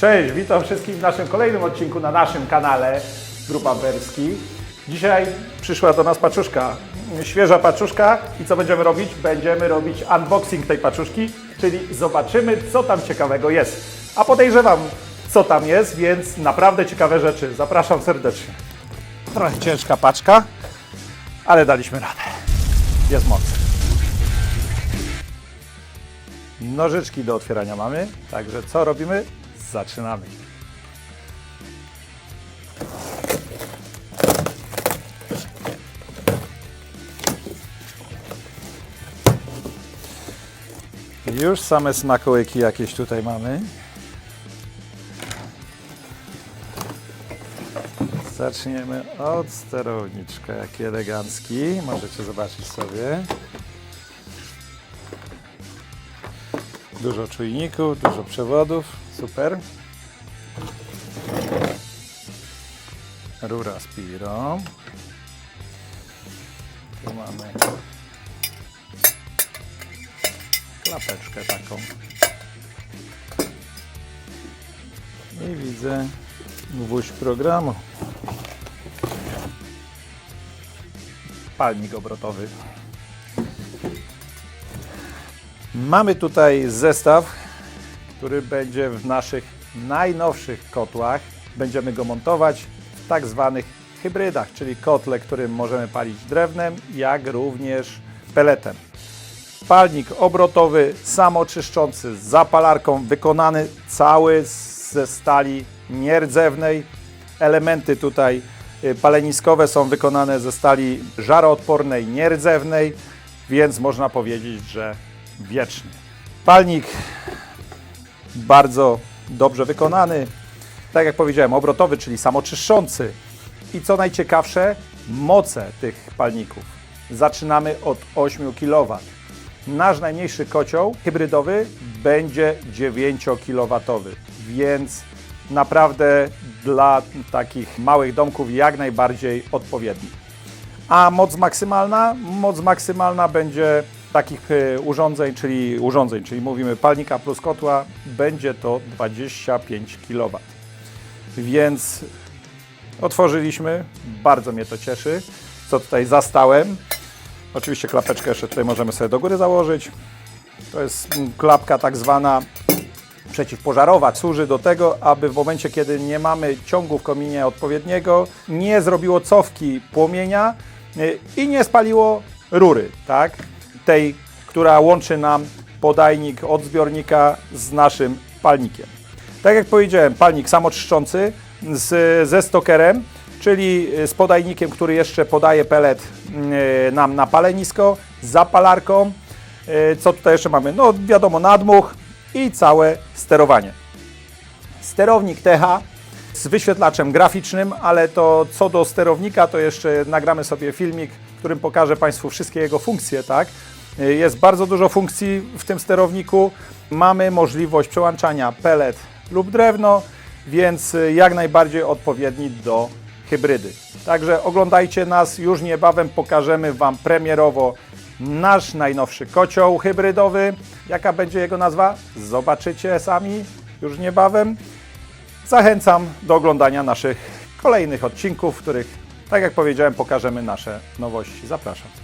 Cześć, witam wszystkich w naszym kolejnym odcinku na naszym kanale Grupa Berski. Dzisiaj przyszła do nas paczuszka, świeża paczuszka i co będziemy robić? Będziemy robić unboxing tej paczuszki, czyli zobaczymy co tam ciekawego jest. A podejrzewam co tam jest, więc naprawdę ciekawe rzeczy. Zapraszam serdecznie. Trochę ciężka paczka, ale daliśmy radę. Jest moc. Nożyczki do otwierania mamy, także co robimy? Zaczynamy. Już same smakołyki jakieś tutaj mamy. Zaczniemy od sterowniczka, jaki elegancki. Możecie zobaczyć sobie. Dużo czujników, dużo przewodów, super. Rura z. Tu mamy klapeczkę taką. I widzę gwóźdź programu. Palnik obrotowy. Mamy tutaj zestaw, który będzie w naszych najnowszych kotłach. Będziemy go montować w tak zwanych hybrydach, czyli kotle, którym możemy palić drewnem, jak również peletem. Palnik obrotowy, samoczyszczący, z zapalarką, wykonany cały ze stali nierdzewnej. Elementy tutaj y, paleniskowe są wykonane ze stali żaroodpornej, nierdzewnej, więc można powiedzieć, że wieczny. Palnik bardzo dobrze wykonany. Tak jak powiedziałem, obrotowy, czyli samoczyszczący. I co najciekawsze, moce tych palników. Zaczynamy od 8 kW. Nasz najmniejszy kocioł hybrydowy będzie 9 kW, więc naprawdę dla takich małych domków jak najbardziej odpowiedni. A moc maksymalna? Moc maksymalna będzie takich e, urządzeń, czyli urządzeń, czyli mówimy palnika plus kotła, będzie to 25 kW. Więc otworzyliśmy, bardzo mnie to cieszy, co tutaj zastałem. Oczywiście klapeczkę jeszcze tutaj możemy sobie do góry założyć. To jest mm, klapka tak zwana przeciwpożarowa. Służy do tego, aby w momencie, kiedy nie mamy ciągu w kominie odpowiedniego, nie zrobiło cofki płomienia y, i nie spaliło rury, tak? Tej, która łączy nam podajnik od zbiornika z naszym palnikiem. Tak jak powiedziałem, palnik samoczyszczący z, ze stokerem, czyli z podajnikiem, który jeszcze podaje pelet y, nam na palenisko, zapalarką. Y, Co tutaj jeszcze mamy? No wiadomo, nadmuch i całe sterowanie. Sterownik TH z wyświetlaczem graficznym, ale to co do sterownika, to jeszcze nagramy sobie filmik, w którym pokażę Państwu wszystkie jego funkcje, tak? Jest bardzo dużo funkcji w tym sterowniku. Mamy możliwość przełączania pelet lub drewno, więc jak najbardziej odpowiedni do hybrydy. Także oglądajcie nas, już niebawem pokażemy Wam premierowo nasz najnowszy kocioł hybrydowy. Jaka będzie jego nazwa? Zobaczycie sami już niebawem. Zachęcam do oglądania naszych kolejnych odcinków, w których, tak jak powiedziałem, pokażemy nasze nowości. Zapraszam.